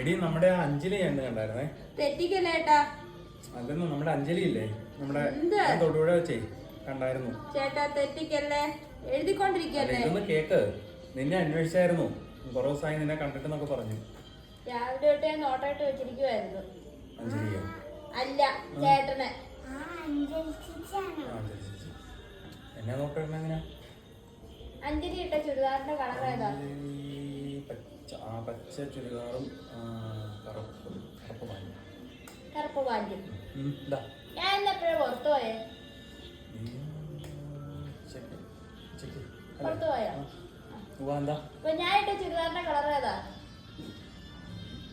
എടി നമ്മുടെ ആ അഞ്ജലി ഞാൻ കണ്ടായിരുന്നേ. തെറ്റിക്കല്ലേട്ടാ? അല്ലെന്ന് നമ്മുടെ അഞ്ജലി ഇല്ലേ? നമ്മുടെ തൊടുപുഴ വെച്ചേ കണ്ടായിരുന്നു. ചേട്ടാ തെറ്റിക്കല്ലേ? എഴുതിക്കൊണ്ടിരിക്കല്ലേ? ഇതൊന്ന് കേക്ക്. നിന്നെ അന്വേഷിച്ചായിരുന്നു. കുറെ ദിവസമായി നിന്നെ കണ്ടിട്ടെന്നൊക്കെ പറഞ്ഞു. രാവിലെ തൊട്ട് ഞാൻ നോട്ടായിട്ട് വെച്ചിരിക്കുവായിരുന്നു. അഞ്ജലിയോ? അല്ല ചേട്ടനെ. എന്നെ നോക്കിയിരുന്ന എങ്ങനെയാ അഞ്ജലി ഇട്ട ചുരിദാറിന്റെ കളർ ഏതാ? പച്ച ചുരിദാറും കറുപ്പും കറുപ്പ് പാന്റ് കറുപ്പ് വാങ്ങി ഞാൻ പുറത്തു പോയേ? പുറത്തു അപ്പൊ ഞാൻ ഇട്ട ചുരിദാറിന്റെ കളർ ഏതാ?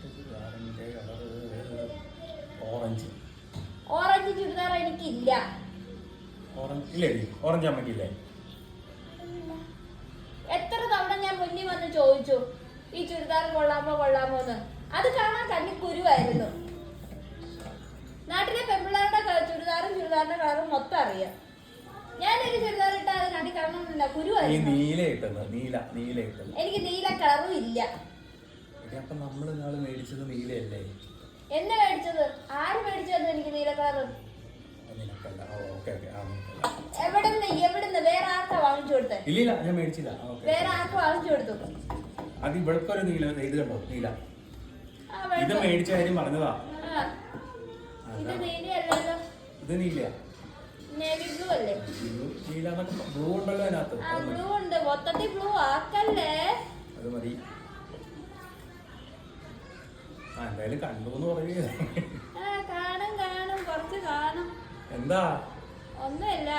ചുരിദാറിന്റെ ഓറഞ്ച്. ഓറഞ്ച് ചുരിദാർ എനിക്കില്ല. ഓറഞ്ച് ഇല്ലേ? ഓറഞ്ച് അമ്മയ്ക്കില്ലേ? ചുരിദാർ കൊള്ളാമോ കൊള്ളാമോ എന്ന്. അത് കാണാൻ കണ്ണി കുരുവായിരുന്നു. നാട്ടിലെ പെൺപിള്ളേരുടെ ക- ചുരിദാറും ചുരിദാറിന്റെ കളറും മൊത്തം അറിയാം. ഞാനൊരു ചുരിദാർ ഇട്ടാൽ അത് കണ്ണി കാണണമെന്നില്ല. കുരുവായിരുന്നു. എനിക്ക് നീല കളറും ഇല്ല. എന്നെ മേടിച്ചത്? ആര് മേടിച്ചത് എനിക്ക് നീല കളറ്? എവിടുന്ന് എവിടുന്ന്? വേറെ ആർക്കാ വാങ്ങിച്ചു കൊടുത്തേ? വേറെ ആർക്കും വാങ്ങിച്ചു കൊടുത്തു? അത് ഇവിടുത്തെ ഒരു നീല ഇത് കണ്ടോ നീല. ഇത് മേടിച്ച കാര്യം പറഞ്ഞതാ. ഇത് നീല ബ്ലൂ അല്ലേ നീല ബ്ലൂ ഉണ്ടല്ലോ അതിനകത്ത്. ബ്ലൂ ഉണ്ട്. മൊത്തത്തിൽ ബ്ലൂ ആക്കല്ലേ? അത് മതി. ആ എന്തായാലും കണ്ടു എന്ന് പറയുക കാണും കാണും. കുറച്ച് കാണും. എന്താ? ഒന്നുമില്ല.